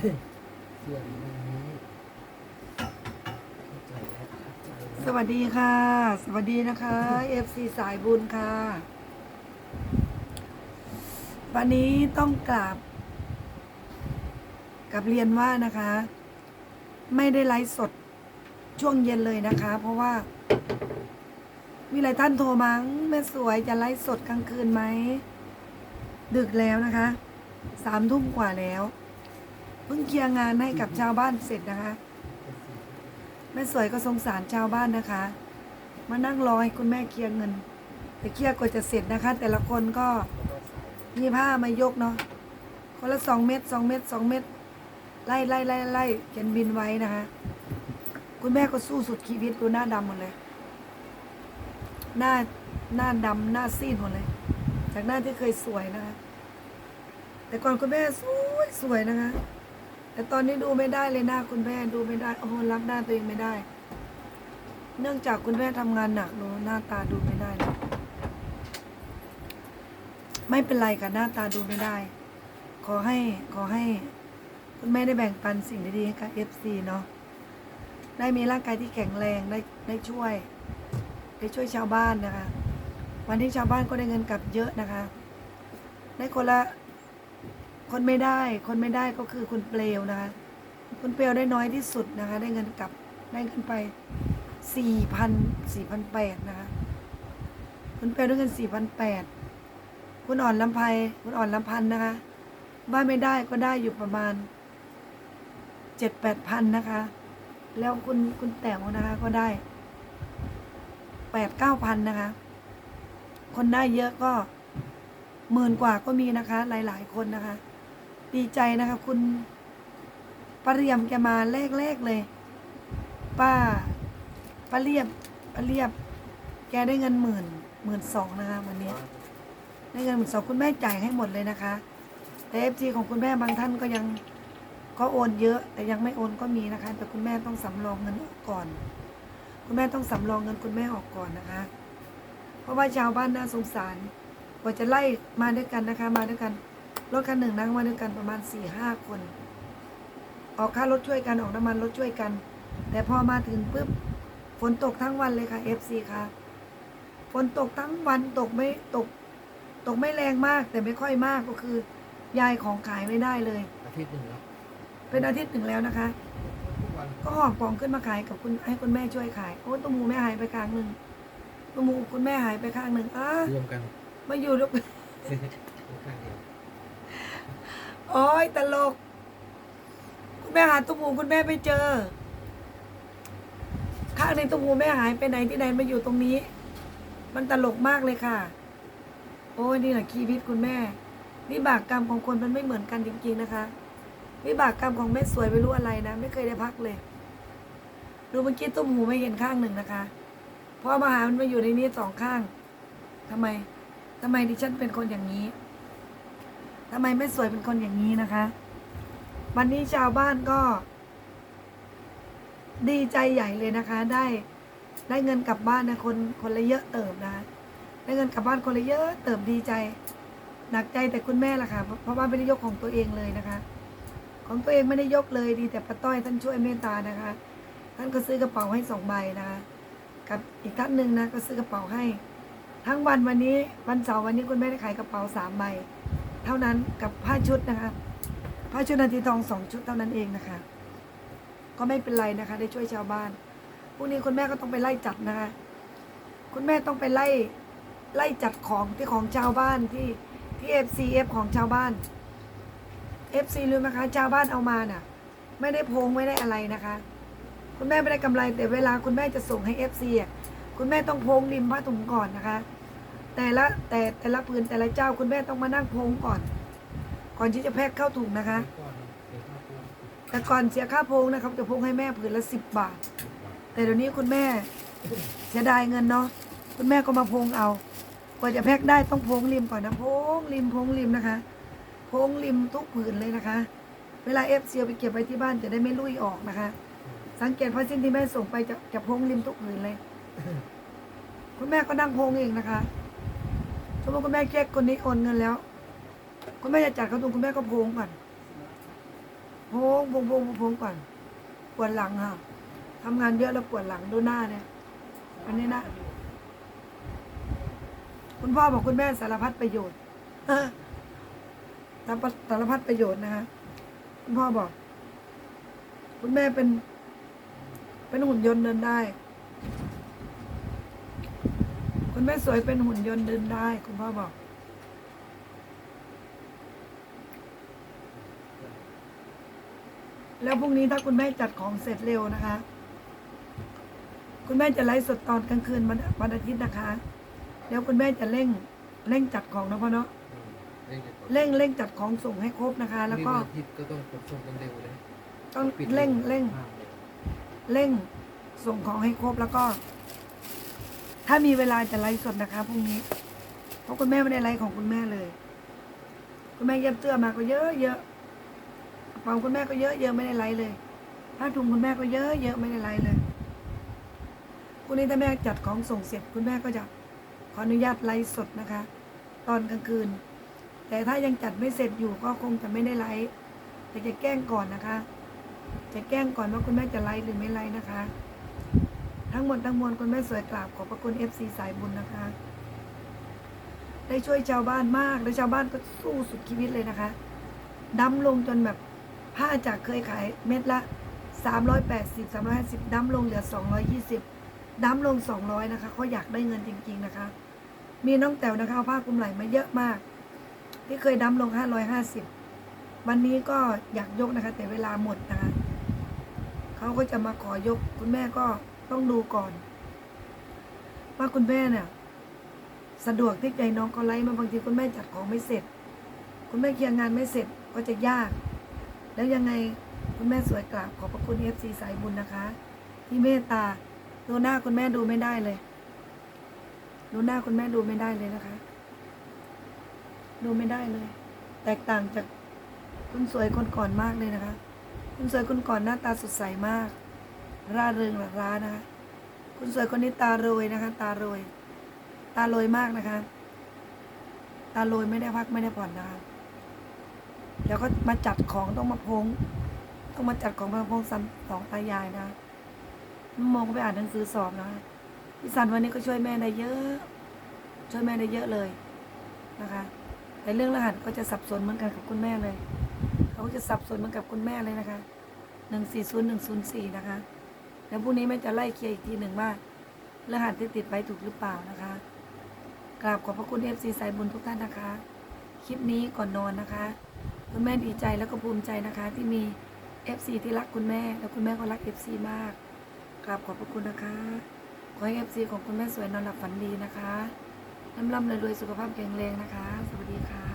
สวันนี้เข้าใจแล้วเข้าใจแล้วสวัสดีค่ะ สวัสดีนะคะ FC สายบุญค่ะ วันนี้ต้องกราบกับเรียนว่านะคะ ไม่ได้ไลฟ์สดช่วงเย็นเลยนะคะ เพราะว่า มีหลายท่านโทรมาแม่สวยจะไลฟ์สดกลางคืนไหม ดึกแล้วนะคะ สามทุ่มกว่าแล้ว พิ่งเคลียร์งานให้กับชาวบ้านเสร็จนะคะ แม่สวยก็สงสารชาวบ้านนะคะ มานั่งรอให้คุณแม่เคลียร์เงิน แต่เคลียร์กว่าจะเสร็จนะคะ แต่ละคนก็มีผ้ามายกเนาะคนละสองเม็ดสองเม็ดสองเม็ดไล่ไล่ไล่ไล่เขียนบินไว้นะคะ คุณแม่ก็สู้สุดชีวิตดูหน้าดำหมดเลย หน้าหน้าดำหน้าซีดหมดเลย จากหน้าที่เคยสวยนะคะ แต่ก่อนคุณแม่สวยสวยนะคะ แต่ตอนนี้ดูไม่ได้เลยหน้าคุณแม่ดูไม่ได้โอ้โหรับหน้าตัวเองไม่ได้ เนื่องจากคุณแม่ทำงานหนักเนอะหน้าตาดูไม่ได้เลยไม่เป็นไรค่ะหน้าตาดูไม่ได้ ขอให้ขอให้คุณแม่ได้แบ่งปันสิ่งดีๆให้กับเอฟซีเนาะได้มีร่างกายที่แข็งแรงได้ได้ช่วย ได้ช่วยชาวบ้านนะคะ วันที่ชาวบ้านก็ได้เงินกลับเยอะนะคะ ได้คนละ คนไม่ได้ คนไม่ได้ก็คือคุณเปลวนะคะ คุณเปลวได้น้อยที่สุดนะคะ ได้เงินกลับได้เงินไปสี่พันสี่พันแปดนะคะ คุณเปลวได้เงินสี่พันแปดคุณอ่อนลำไพคุณอ่อนลำพันธ์นะคะ บ้านไม่ได้ก็ได้อยู่ประมาณเจ็ดแปดพันนะคะ แล้วคุณคุณแต๋วนะคะก็ได้แปดเก้าพันนะคะ คนได้เยอะก็หมื่นกว่าก็มีนะคะ หลาย ๆ คนนะคะ ดีใจนะคะคุณปาเรียมแกมาแรกๆเลย ป้าป้าเรียบป้าเรียบ แกได้เงินหมื่นหมื่นสองนะคะวันนี้ ได้เงินหมื่นสองคุณแม่จ่ายให้หมดเลยนะคะ แต่เอฟซีของคุณแม่บางท่านก็ยังก็โอนเยอะ แต่ยังไม่โอนก็มีนะคะ แต่คุณแม่ต้องสำรองเงินออกก่อน คุณแม่ต้องสำรองเงินคุณแม่ออกก่อนนะคะ เพราะว่าชาวบ้านน่าสงสารกว่าจะไล่มาด้วยกันนะคะ มาด้วยกัน รถคันหนึ่งนั่งมาด้วยกันประมาณสี่ห้าคน ออกค่ารถช่วยกันออกน้ำมันรถช่วยกัน แต่พอมาถึงปุ๊บฝนตกทั้งวันเลยค่ะ FC ค่ะฝนตกทั้งวันตกไม่ตก ตกไม่แรงมาก แต่ไม่ค่อยมากก็คือยายของขายไม่ได้เลย อาทิตย์หนึ่งแล้วเป็นอาทิตย์หนึ่งแล้วนะคะ ทุกวันก็หอบกล่องขึ้นมาขายกับคุณให้คุณแม่ช่วยขายโอ้ตัวหมูแม่หายไปข้างหนึ่งตัวหมูคุณแม่หายไปข้างหนึ่งอ้ารวมกันมาอยู่ลูกข้างเดียว โอ้ยตลก คุณแม่หาตุ้มหูคุณแม่ไม่เจอ ข้างในตุ้มหูแม่หายไปไหนที่ไหนมาอยู่ตรงนี้ มันตลกมากเลยค่ะ โอ้ยนี่แหละชีวิตคุณแม่วิบากกรรมของคนมันไม่เหมือนกันจริงๆนะคะวิบากกรรมของแม่สวยไม่รู้อะไรนะ ไม่เคยได้พักเลย ดูเมื่อกี้ตุ้มหูไม่เห็นข้างหนึ่งนะคะพราะมาหามันมาอยู่ในนี้สองข้างทำไมทำไมดิฉันเป็นคนอย่างนี้ ทำไมไม่สวยเป็นคนอย่างนี้นะคะ วันนี้ชาวบ้านก็ ดีใจใหญ่เลยนะคะ ได้ได้เงินกลับบ้านนะคนคนละเยอะเติบนะ ได้เงินกลับบ้านคนละเยอะเติบดีใจ หนักใจแต่คุณแม่ล่ะค่ะเพราะเพราะว่าไม่ได้ยกของตัวเองเลยนะคะ ของตัวเองไม่ได้ยกเลยดีแต่ป้าต้อยท่านช่วยเมตตานะคะ ท่านก็ซื้อกระเป๋าให้สองใบนะคะ กับอีกท่านหนึ่งนะก็ซื้อกระเป๋าให้ ทั้งวันวันนี้วันเสาร์วันนี้คุณแม่ได้ขายกระเป๋าสามใบ เท่านั้นกับผ้าชุดนะคะ ผ้าชุดนาทีทองสองชุดเท่านั้นเองนะคะ ก็ไม่เป็นไรนะคะ ได้ช่วยชาวบ้านพรุ่งนี้คุณแม่ก็ต้องไปไล่จัดนะคะ คุณแม่ต้องไปไล่ไล่จัดของที่ของชาวบ้านที่ที่เอฟซีเอฟของชาวบ้านเอฟซีรู้ไหมคะชาวบ้านเอามาน่ะ ไม่ได้โพงไม่ได้อะไรนะคะ คุณแม่ไม่ได้กำไรแต่เวลาคุณแม่จะส่งให้เอฟซีอะคุณแม่ต้องโพงริมผ้าถุงก่อนนะคะ แต่ละแต่แต่ละผืนแต่ละเจ้าคุณแม่ต้องมานั่งพงก่อน ก่อนที่จะแพ็คเข้าถุงนะคะ แต่ก่อนเสียค่าพงนะครับจะพงให้แม่ผืนละสิบบาท แต่เดี๋ยวนี้คุณแม่เสียดายเงินเนาะคุณแม่ก็มาพงเอากว่าจะแพ็คได้ต้องพงริมก่อนนะพงริมพงริมนะคะพงริมทุกผืนเลยนะคะ เวลาเอฟซีไปเก็บไว้ที่บ้านจะได้ไม่ลุยออกนะคะ สังเกตพราะสิ้นที่แม่ส่งไปจะจะพงริมทุกผืนเลย คุณแม่ก็นั่งพงเองนะคะ สมมติคุณแม่เช็คคนนี้โอนเงินแล้ว คุณแม่จะจัดเขาตรงคุณแม่ก็โพงก่อนโพงโพงโพงโพงก่อนปวดหลังค่ะทำงานเยอะแล้วปวดหลังดูหน้าเนี่ย อันนี้นะ คุณพ่อบอกคุณแม่สารพัดประโยชน์สารพัดสารพัดประโยชน์นะคะคุณพ่อบอก คุณแม่เป็น เป็นหุ่นยนต์เดินได้ คุณแม่สวยเป็นหุ่นยนต์เดินได้ คุณพ่อบอก แล้วพรุ่งนี้ถ้าคุณแม่จัดของเสร็จเร็วนะคะ คุณแม่จะไลฟ์สดตอนกลางคืนวันวันอาทิตย์นะคะ แล้วคุณแม่จะเร่งเร่งจัดของนะพ่อเนาะเร่งจะกดเร่งเร่งจัดของส่งให้ครบนะคะ แล้วก็นี่วันอาทิตย์ก็ต้องขนส่งกันเร็วเลยต้องปิดเร่งเร่งมากเลยเร่งส่งของให้ครบแล้วก็ ถ้ามีเวลาจะไลฟ์สดนะคะพรุ่งนี้ เพราะคุณแม่ไม่ได้ไลฟ์ของคุณแม่เลย คุณแม่เย็บเสื้อมาก็เยอะเยอะกระเป๋าคุณแม่ก็เยอะเยอะไม่ได้ไลฟ์เลยผ้าถุงคุณแม่ก็เยอะเยอะไม่ได้ไลฟ์เลยพรุ่งนี้ถ้าแม่จัดของส่งเสร็จคุณแม่ก็จะขออนุญาตไลฟ์สดนะคะ ตอนกลางคืน แต่ถ้ายังจัดไม่เสร็จอยู่ก็คงจะไม่ได้ไลฟ์แต่จะแกล้งก่อนนะคะ จะแกล้งก่อนว่าคุณแม่จะไลฟ์หรือไม่ไลฟ์นะคะ ทั้งหมดทั้งมวลคุณแม่สวยกราบขอบพระคุณ FC สายบุญนะคะ ได้ช่วยชาวบ้านมากและชาวบ้านก็สู้สุดชีวิตเลยนะคะดำลงจนแบบผ้าจากเคยขายเม็ดละ 380 350ดำลงเหลือ 220ดำลง 200 นะคะเขาอยากได้เงินจริง ๆนะคะ มีน้องแต๋วนะคะเอาผ้าคลุมไหล่มาเยอะมาก ที่เคยดำลง 550 วันนี้ก็อยากยกนะคะ แต่เวลาหมดนะคะเขาก็จะมาขอยกคุณแม่ก็ ต้องดูก่อน ว่าคุณแม่เนี่ยสะดวกที่ใจน้องเขาไล่มาบางทีคุณแม่จัดของไม่เสร็จ คุณแม่เคลียร์งานไม่เสร็จก็จะยาก แล้วยังไงคุณแม่สวยกราบขอบพระคุณเอฟซีสายบุญนะคะ ที่เมตตาดูหน้าคุณแม่ดูไม่ได้เลย ดูหน้าคุณแม่ดูไม่ได้เลยนะคะ ดูไม่ได้เลย แตกต่างจากคุณสวยคนก่อนมากเลยนะคะ คุณสวยคนก่อนหน้าตาสดใสมาก ร่าเริงหลักร้านนะคะ คุณสวยคนนี้ตาโรยนะคะ ตาโรย ตาโรยมากนะคะ ตาโรยไม่ได้พักไม่ได้ผ่อนนะคะเดี๋ยวก็มาจัดของต้องมาพงต้องมาจัดของมาพงสันสองตายายนะมองไปอ่านหนังสือสอบนะคะพี่สันวันนี้ก็ช่วยแม่ได้เยอะ ช่วยแม่ได้เยอะเลยนะคะ แต่เรื่องรหัสก็จะสับสนเหมือนกันกับคุณแม่เลย เขาจะสับสนเหมือนกับคุณแม่เลยนะคะหนึ่งสี่ศูนย์หนึ่งศูนย์สี่นะคะ แล้วพรุ่งนี้แม่จะไล่เคลียร์อีกทีหนึ่งว่ารหัสที่ติดไว้ถูกหรือเปล่านะคะ กราบขอบพระคุณเอฟซีสายบุญทุกท่านนะคะ คลิปนี้ก่อนนอนนะคะ คุณแม่ดีใจแล้วก็ภูมิใจนะคะ ที่มีเอฟซีที่รักคุณแม่ แล้วคุณแม่ก็รักเอฟซีมาก กราบขอบพระคุณนะคะ ขอให้เอฟซีของคุณแม่สวยนอนหลับฝันดีนะคะร่ำร่ำรวยสุขภาพแข็งแรงนะคะ สวัสดีค่ะ